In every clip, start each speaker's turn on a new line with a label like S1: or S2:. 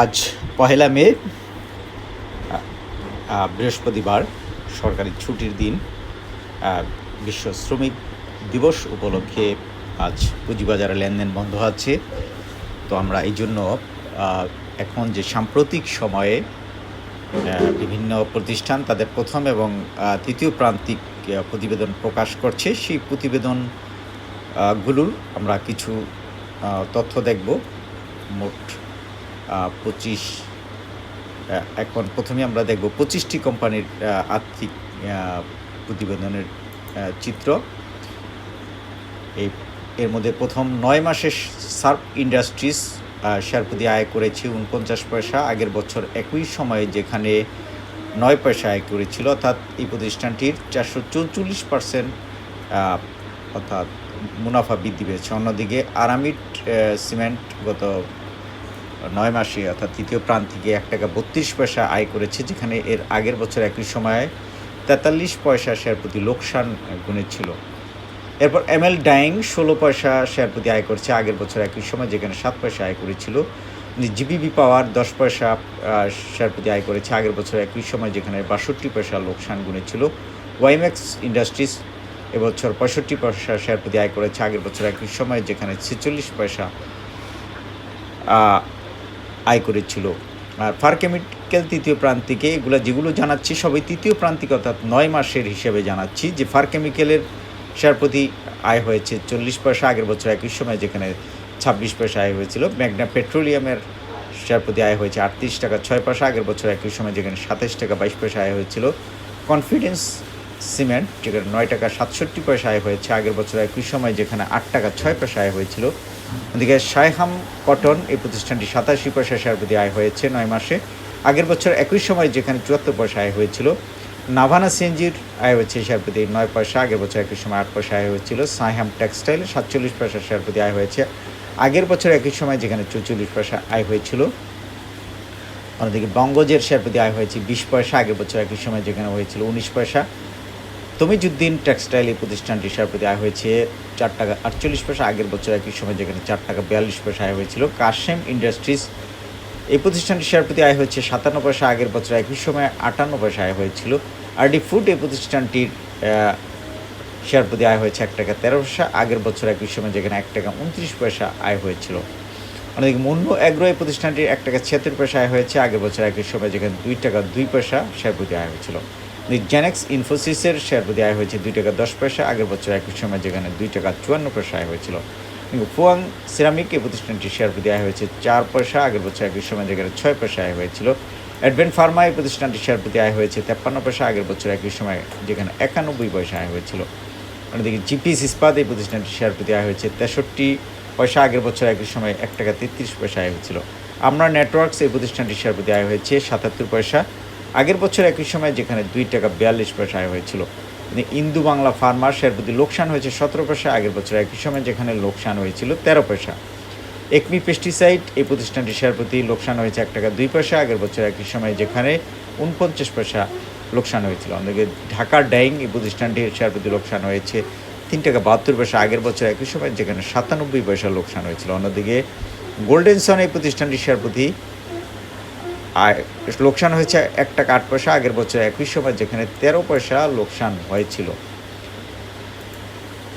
S1: আজ পহেলা মে বৃহস্পতিবার, সরকারি ছুটির দিন বিশ্ব শ্রমিক দিবস উপলক্ষে আজ পুঁজিবাজারে লেনদেন বন্ধ আছে। তো আমরা এই জন্য এখন যে সাম্প্রতিক সময়ে বিভিন্ন প্রতিষ্ঠান তাদের প্রথম এবং তৃতীয় প্রান্তিক প্রতিবেদন প্রকাশ করছে, সেই প্রতিবেদনগুলোর আমরা কিছু তথ্য দেখব। মোট পঁচিশ এখন প্রথমে আমরা দেখব পঁচিশটি কোম্পানির আর্থিক প্রতিবেদনের চিত্র। এই, এর মধ্যে প্রথম নয় মাসে সার্ফ ইন্ডাস্ট্রিজ শেয়ার প্রতি আয় করেছে উনপঞ্চাশ পয়সা, আগের বছর একই সময়ে যেখানে নয় পয়সা আয় করেছিল, অর্থাৎ এই প্রতিষ্ঠানটির চারশো চৌচল্লিশ পার্সেন্ট অর্থাৎ মুনাফা বৃদ্ধি পেয়েছে। অন্যদিকে আরামিট সিমেন্ট গত নয় মাসে, অর্থাৎ তৃতীয় প্রান্তিকে এক টাকা বত্রিশ পয়সা আয় করেছে, যেখানে এর আগের বছর একই সময়ে তেতাল্লিশ পয়সা শেয়ার প্রতি লোকসান গুণেছিল এরপর এম এল ডাইং ষোলো পয়সা শেয়ার প্রতি আয় করছে, আগের বছর একই সময় যেখানে সাত পয়সা আয় করেছিল। জিবিবি পাওয়ার দশ পয়সা শেয়ার প্রতি আয় করেছে, আগের বছর একই সময় যেখানে বাষট্টি পয়সা লোকসান গুণেছিল ওয়াইম্যাক্স ইন্ডাস্ট্রিজ এবছর পঁয়ষট্টি পয়সা শেয়ার প্রতি আয় করেছে, আগের বছর একই সময় যেখানে ছেচল্লিশ পয়সা আয় করেছিল। আর ফার কেমিক্যাল তৃতীয় প্রান্তিকে এগুলো যেগুলো জানাচ্ছি, সবই তৃতীয় প্রান্তিক অর্থাৎ নয় মাসের হিসেবে জানাচ্ছি যে ফার কেমিক্যালের শেয়ার প্রতি আয় হয়েছে চল্লিশ পয়সা, আগের বছর একই সময় যেখানে ছাব্বিশ পয়সা আয় হয়েছিল, ম্যাগনা পেট্রোলিয়ামের শেয়ার প্রতি আয় হয়েছে আটত্রিশ টাকা ছয় পয়সা, আগের বছর একই সময় যেখানে সাতাশ টাকা বাইশ পয়সা আয় হয়েছিল। কনফিডেন্স সিমেন্ট, যেখানে নয় টাকা সাতষট্টি পয়সা আয় হয়েছে, আগের বছর একই সময় যেখানে আট টাকা ছয় পয়সা আয় হয়েছিল। ওদিকে সায়হাম কটন এই প্রতিষ্ঠানটি সাতাশি পয়সা শেয়ার প্রতি আয় হয়েছে নয় মাসে। আগের বছর একই সময় যেখানে চুয়াত্তর পয়সা আয় হয়েছিল, নাভানা সিএনজির আয় হয়েছে শেয়ার প্রতি নয় পয়সা, আগের বছর একই সময় আট পয়সা আয় হয়েছিল। সাইহাম টেক্সটাইল সাতচল্লিশ পয়সা শেয়ার প্রতি আয় হয়েছে। আগের বছর একই সময় যেখানে চৌচল্লিশ পয়সা আয় হয়েছিল, অন্যদিকে বঙ্গজের শেয়ার প্রতি আয় হয়েছে বিশ পয়সা, আগের বছর একই সময় যেখানে হয়েছিল উনিশ পয়সা। তমিজুদ্দিন টেক্সটাইল এই প্রতিষ্ঠানটি শেয়ার প্রতি আয় হয়েছে চার টাকা আটচল্লিশ পয়সা, আগের বছর একই সময় যেখানে চার টাকা বিয়াল্লিশ পয়সা আয় হয়েছিল। কাশেম ইন্ডাস্ট্রিজ এই প্রতিষ্ঠানটি শেয়ার প্রতি আয় হয়েছে সাতান্ন পয়সা, আগের বছর একই সময় আটান্ন পয়সা আয় হয়েছিল। আর ডি ফুড এই প্রতিষ্ঠানটির শেয়ার প্রতি আয় হয়েছে এক টাকা তেরো পয়সা, আগের বছর একই সময় যেখানে এক টাকা উনত্রিশ পয়সা আয় হয়েছিল। অন্যদিকে মুন্ন অ্যাগ্রো এই প্রতিষ্ঠানটির এক টাকা ছিয়াত্তর পয়সা আয় হয়েছে, আগের বছর একই সময় যেখানে দুই টাকা দুই পয়সা শেয়ার প্রতি আয় হয়েছিল। জেনেক্স ইনফোসিসের শেয়ার প্রতি আয় হয়েছে দুই টাকা দশ পয়সা, আগের বছর একই সময় যেখানে দুই টাকা চুয়ান্ন পয়সা আয় হয়েছিল। ফুয়াং সিরামিক এই প্রতিষ্ঠানটির শেয়ার প্রতি আয় হয়েছে চার পয়সা, আগের বছর একই সময় যেখানে ছয় পয়সা আয় হয়েছিল। অ্যাডভেন্ট ফার্মা এই প্রতিষ্ঠানটির শেয়ার প্রতি আয় হয়েছে তেপ্পান্ন পয়সা, আগের বছর একই সময় যেখানে একানব্বই পয়সা আয় হয়েছিল। অন্যদিকে জিপিএস ইস্পাত এই প্রতিষ্ঠানটির শেয়ার প্রতি আয় হয়েছে তেষট্টি পয়সা, আগের বছর একই সময় এক টাকা তেত্রিশ পয়সা আয় হয়েছিল। আমরা নেটওয়ার্কস এই প্রতিষ্ঠানটির শেয়ার প্রতি আয় হয়েছে সাতাত্তর পয়সা আগের বছর একই সময় যেখানে দুই টাকা বিয়াল্লিশ পয়সা আয় হয়েছিল কিন্তু ইন্দু বাংলা ফার্মার শেয়ার প্রতি লোকসান হয়েছে সতেরো পয়সা, আগের বছর একই সময় যেখানে লোকসান হয়েছিল তেরো পয়সা। একমি পেস্টিসাইড এই প্রতিষ্ঠানটির শেয়ার প্রতি লোকসান হয়েছে এক টাকা দুই পয়সা, আগের বছর একই সময় যেখানে উনপঞ্চাশ পয়সা লোকসান হয়েছিল। অন্যদিকে ঢাকার ডাইং এই প্রতিষ্ঠানটির শেয়ার প্রতি লোকসান হয়েছে তিন টাকা বাহাত্তর পয়সা, আগের বছর একই সময় যেখানে সাতানব্বই পয়সা লোকসান হয়েছিল। অন্যদিকে গোল্ডেন সন এই প্রতিষ্ঠানটির শেয়ার প্রতি আয় লোকসান হয়েছে এক টাকা আট পয়সা, আগের বছর একই সময় যেখানে তেরো পয়সা লোকসান হয়েছিল।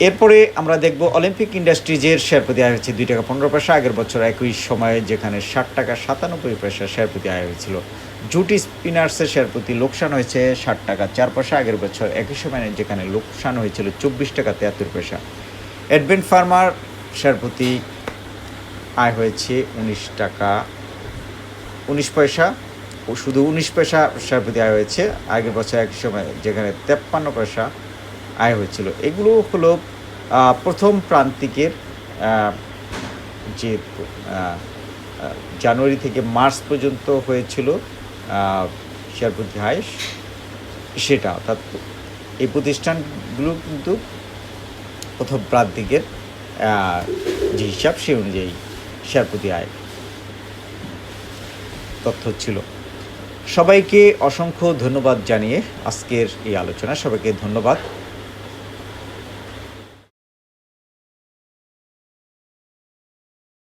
S1: এরপরে আমরা দেখব অলিম্পিক ইন্ডাস্ট্রিজের শেয়ার প্রতি আয় হয়েছে দুই টাকা পনেরো পয়সা, আগের বছর একই সময়ে যেখানে ষাট টাকা সাতানব্বই পয়সা শেয়ার প্রতি আয় হয়েছিল। জুটি স্পিনার্সের শেয়ার প্রতি লোকসান হয়েছে ষাট টাকা চার পয়সা, আগের বছর একই সময়ে যেখানে লোকসান হয়েছিল চব্বিশ টাকা তিয়াত্তর পয়সা। অ্যাডভেন্ট ফার্মার শেয়ার প্রতি আয় হয়েছে উনিশ টাকা উনিশ পয়সা ও শুধু উনিশ পয়সা প্রতি আয় হয়েছে। আগের বছর এক সময় যেখানে তেপ্পান্ন পয়সা আয় হয়েছিল। এগুলো হলো প্রথম প্রান্তিকের যে জানুয়ারি থেকে মার্চ পর্যন্ত হয়েছিল শেয়ার প্রতি সেটা। অর্থাৎ এই প্রতিষ্ঠানগুলো কিন্তু প্রথম প্রান্তিকের যে হিসাব সেই অনুযায়ী শেয়ার প্রতি আয়। তথ্য ছিল। সবাইকে অসংখ্য ধন্যবাদ জানিয়ে আজকের এই আলোচনা। সবাইকে ধন্যবাদ।